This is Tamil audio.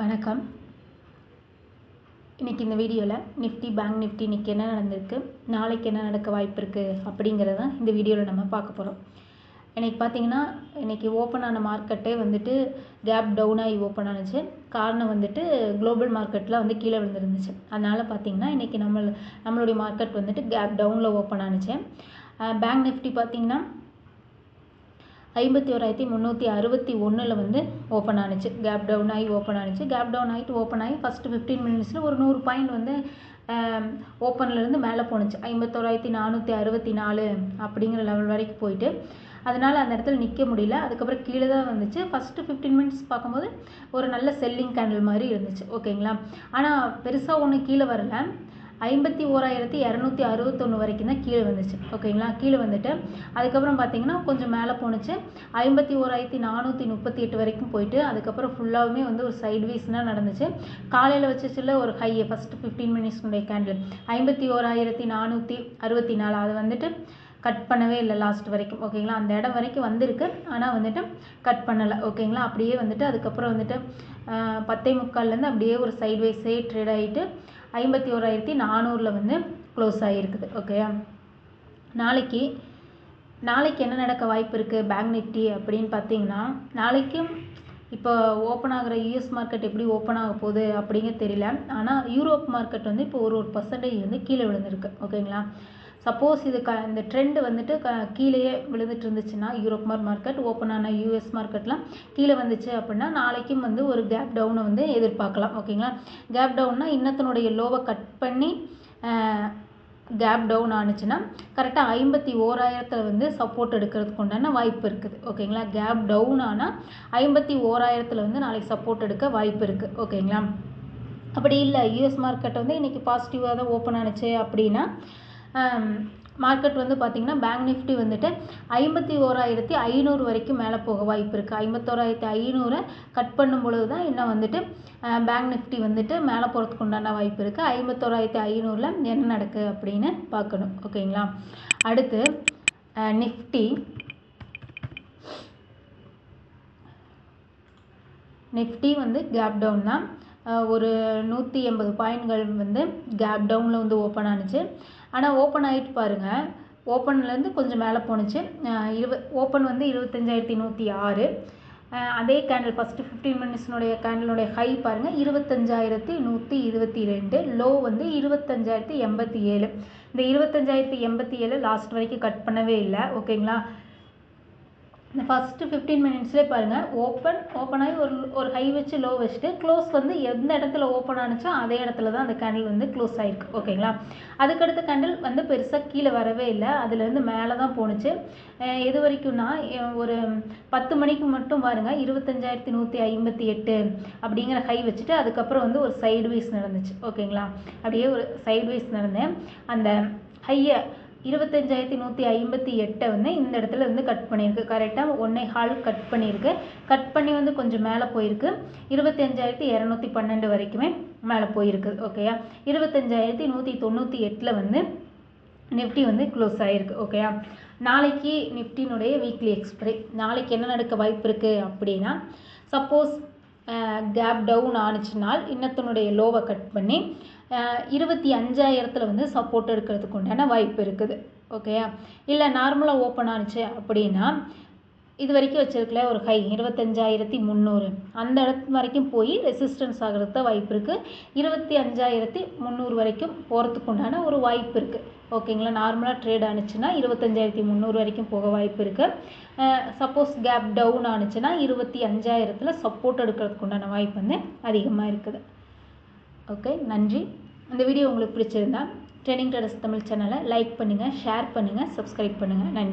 வணக்கம். இன்றைக்கி இந்த வீடியோவில் நிஃப்டி பேங்க் நிஃப்டி இன்றைக்கி என்ன நடந்திருக்கு நாளைக்கு என்ன நடக்க வாய்ப்பு இருக்குது அப்படிங்கிறத தான் இந்த வீடியோவில் நம்ம பார்க்க போகிறோம் இன்றைக்கி பார்த்தீங்கன்னா இன்றைக்கி ஓப்பன் ஆன மார்க்கெட்டே வந்துட்டு கேப் டவுன் ஆகி ஓப்பன் ஆனுச்சு. காரணம் வந்துட்டு குளோபல் மார்க்கெட்டில் வந்து கீழே விழுந்துருந்துச்சு. அதனால் பார்த்தீங்கன்னா இன்றைக்கி நம்ம நம்மளுடைய மார்க்கெட் வந்துட்டு கேப் டவுனில் ஓப்பன் ஆனிச்சு. பேங்க் நிஃப்டி பார்த்தீங்கன்னா ஐம்பத்தி ஓராயிரத்தி முந்நூற்றி அறுபத்தி ஒன்றில் வந்து ஓப்பன் ஆனுச்சு. கேப் டவுன் ஆகி ஓப்பன் ஆனுச்சு. கேப் டவுன் ஆகிட்டு ஓப்பன் ஆகி ஃபஸ்ட்டு ஃபிஃப்டீன் மினிட்ஸில் ஒரு நூறு பாயிண்ட் வந்து ஓப்பன்லேருந்து மேலே போணுச்சு ஐம்பத்தோராயிரத்தி நானூற்றி அறுபத்தி நாலு அப்படிங்கிற லெவல் வரைக்கும் போயிட்டு அதனால் அந்த இடத்துல நிற்க முடியல. அதுக்கப்புறம் கீழே தான் வந்துச்சு. ஃபஸ்ட்டு ஃபிஃப்டீன் மினிட்ஸ் பார்க்கும்போது ஒரு நல்ல செல்லிங் கேண்டில் மாதிரி இருந்துச்சு. ஓகேங்களா ஆனால் பெருசாக ஒன்றும் கீழே வரல. ஐம்பத்தி ஓராயிரத்தி இரநூத்தி அறுபத்தொன்று வரைக்கும் தான் கீழே வந்துச்சு ஓகேங்களா? கீழே வந்துட்டு அதுக்கப்புறம் பார்த்தீங்கன்னா கொஞ்சம் மேலே போணுச்சு. ஐம்பத்தி ஓராயிரத்தி நானூற்றி முப்பத்தி எட்டு வரைக்கும் போயிட்டு அதுக்கப்புறம் ஃபுல்லாகவுமே வந்து ஒரு சைட்வைஸ்னால் நடந்துச்சு. காலையில் வச்சுச்சுல ஒரு ஹை ஃபஸ்ட்டு ஃபிஃப்டீன் மினிட்ஸ்னுடைய கேண்டில் ஐம்பத்தி ஓராயிரத்தி நானூற்றி அறுபத்தி நாலு. அது வந்துட்டு கட் பண்ணவே இல்லை லாஸ்ட் வரைக்கும். ஓகேங்களா? அந்த இடம் வரைக்கும் வந்திருக்கு. ஆனால் வந்துட்டு கட் பண்ணலை. ஓகேங்களா? அப்படியே வந்துட்டு அதுக்கப்புறம் வந்துட்டு பத்தே முக்கால்லேருந்து அப்படியே ஒரு சைட்வைஸே ட்ரேட் ஆகிட்டு ஐம்பத்தி ஓராயிரத்தி நானூறில் வந்து க்ளோஸ் ஆகிருக்குது ஓகேயா நாளைக்கு நாளைக்கு என்ன நடக்க வாய்ப்பு இருக்குது பேங்க் நிஃப்டி அப்படின்னு பார்த்தீங்கன்னா நாளைக்கும் இப்போ ஓப்பன் ஆகிற யூஎஸ் மார்க்கெட் எப்படி ஓப்பன் ஆக போகுது அப்படிங்க தெரியல. ஆனால் யூரோப் மார்க்கெட் வந்து இப்போ ஒரு ஒரு பர்சன்டேஜ் வந்து கீழே விழுந்திருக்கு ஓகேங்களா சப்போஸ் இது க இந்த ட்ரெண்டு வந்துட்டு க கீழேயே விழுந்துட்டு இருந்துச்சுன்னா யூரோப் மார்க்கெட் ஓப்பன் ஆன யூஎஸ் மார்க்கெட்லாம் கீழே வந்துச்சு அப்படின்னா நாளைக்கும் வந்து ஒரு கேப் டவுனை வந்து எதிர்பார்க்கலாம் ஓகேங்களா கேப் டவுன்னா இன்னத்தினுடைய லோவை கட் பண்ணி கேப் டவுன் ஆனுச்சுன்னா கரெக்டாக ஐம்பத்தி ஓராயிரத்தில் வந்து சப்போர்ட் எடுக்கிறதுக்கு உண்டான வாய்ப்பு இருக்குது ஓகேங்களா கேப் டவுன் ஆனால் ஐம்பத்தி ஓராயிரத்தில் வந்து நாளைக்கு சப்போர்ட் எடுக்க வாய்ப்பு இருக்குது ஓகேங்களா அப்படி இல்லை யூஎஸ் மார்க்கெட் வந்து இன்றைக்கி பாசிட்டிவாக தான் ஓப்பன் ஆனுச்சு அப்படின்னா மார்க்கெட் வந்து பார்த்திங்கன்னா பேங்க் நிஃப்டி வந்துட்டு ஐம்பத்தி ஓராயிரத்தி ஐநூறு வரைக்கும் மேலே போக வாய்ப்பு இருக்குது ஐம்பத்தோராயிரத்தி ஐநூறை கட் பண்ணும் பொழுது தான் இன்னும் வந்துட்டு பேங்க் நிஃப்டி வந்துட்டு மேலே போகிறதுக்கு உண்டான வாய்ப்பு இருக்குது ஐம்பத்தோராயிரத்தி ஐநூறில் என்ன நடக்குது அப்படின்னு பார்க்கணும். ஓகேங்களா? அடுத்து நிஃப்டி நிஃப்டி வந்து கேப் டவுன் தான். ஒரு நூற்றி எண்பது பாயிண்ட்கள் வந்து கேப் டவுனில் வந்து ஓப்பன் ஆனிச்சு. ஆனால் ஓப்பன் ஆகிட்டு பாருங்கள் ஓப்பன்லேருந்து கொஞ்சம் மேலே போணுச்சு. இருவ ஓப்பன் வந்து இருபத்தஞ்சாயிரத்தி நூற்றி ஆறு. அதே கேண்டில் ஃபஸ்ட்டு ஃபிஃப்டீன் மினிட்ஸ்னுடைய கேண்டிலுடைய ஹை பாருங்கள் இருபத்தஞ்சாயிரத்தி நூற்றி இருபத்தி ரெண்டு லோ வந்து இருபத்தஞ்சாயிரத்தி எண்பத்தி ஏழு. இந்த இருபத்தஞ்சாயிரத்தி எண்பத்தி ஏழு லாஸ்ட் வரைக்கும் கட் பண்ணவே இல்லை. ஓகேங்களா இந்த ஃபஸ்ட்டு ஃபிஃப்டீன் மினிட்ஸ்லேயே பாருங்கள் ஓப்பன் ஓப்பன் ஆகி ஒரு ஒரு ஹை வச்சு லோ வச்சுட்டு க்ளோஸ் வந்து எந்த இடத்துல ஓப்பன் ஆனிச்சோ அதே இடத்துல தான் அந்த கேண்டில் வந்து க்ளோஸ் ஆகிருக்கு ஓகேங்களா அதுக்கடுத்த கேண்டில் வந்து பெருசாக கீழே வரவே இல்லை. அதுலேருந்து மேலே தான் போணுச்சு. எது வரைக்கும்னா ஒரு பத்து மணிக்கு மட்டும் பாருங்கள் இருபத்தஞ்சாயிரத்தி நூற்றி ஐம்பத்தி எட்டு அப்படிங்கிற ஹை வச்சுட்டு அதுக்கப்புறம் வந்து ஒரு சைடு நடந்துச்சு. ஓகேங்களா அப்படியே ஒரு சைடு நடந்தேன். அந்த ஹையை இருபத்தஞ்சாயிரத்தி நூற்றி ஐம்பத்தி எட்டை வந்து இந்த இடத்துல வந்து கட் பண்ணியிருக்கு. கரெக்டாக ஒன்றே ஹால் கட் பண்ணியிருக்கு. கட் பண்ணி வந்து கொஞ்சம் மேலே போயிருக்கு. இருபத்தஞ்சாயிரத்தி இரநூத்தி பன்னெண்டு வரைக்குமே மேலே போயிருக்கு. ஓகேயா இருபத்தஞ்சாயிரத்தி நூற்றி தொண்ணூற்றி எட்டில் வந்து நிஃப்டி வந்து க்ளோஸ் ஆகிருக்கு ஓகேயா நாளைக்கு நிஃப்டினுடைய வீக்லி எக்ஸ்பிரி நாளைக்கு என்ன நடக்க வாய்ப்பு இருக்குது அப்படின்னா சப்போஸ் கேப் டவுன் ஆனிச்சுனால் இன்னத்தினுடைய லோவை கட் பண்ணி இருபத்தி அஞ்சாயிரத்தில் வந்து சப்போர்ட் எடுக்கிறதுக்கு உண்டான வாய்ப்பு இருக்குது. ஓகேயா இல்லை நார்மலாக ஓப்பன் ஆணுச்சு அப்படின்னா இது வரைக்கும் வச்சுருக்கல ஒரு ஹை இருபத்தஞ்சாயிரத்தி முந்நூறு. அந்த இடத்து வரைக்கும் போய் ரெசிஸ்டன்ஸ் ஆகிறது தான் வாய்ப்பு இருக்குது இருபத்தி அஞ்சாயிரத்தி முந்நூறு வரைக்கும் போகிறதுக்கு உண்டான ஒரு வாய்ப்பு இருக்குது ஓகேங்களா நார்மலாக ட்ரேட் ஆணுச்சுன்னா இருபத்தஞ்சாயிரத்தி முந்நூறு வரைக்கும் போக வாய்ப்பு இருக்குது சப்போஸ் கேப் டவுன் ஆணுச்சுன்னா இருபத்தி அஞ்சாயிரத்தில் சப்போர்ட் எடுக்கிறதுக்கு உண்டான வாய்ப்பு வந்து அதிகமாக இருக்குது. ஓகே நன்றி. இந்த வீடியோ உங்களுக்கு பிடிச்சிருந்தா ட்ரெயினிங் ட்ரேடர்ஸ் தமிழ் சேனலை லைக் பண்ணுங்கள் ஷேர் பண்ணுங்கள் சப்ஸ்கிரைப் பண்ணுங்கள் நன்றி.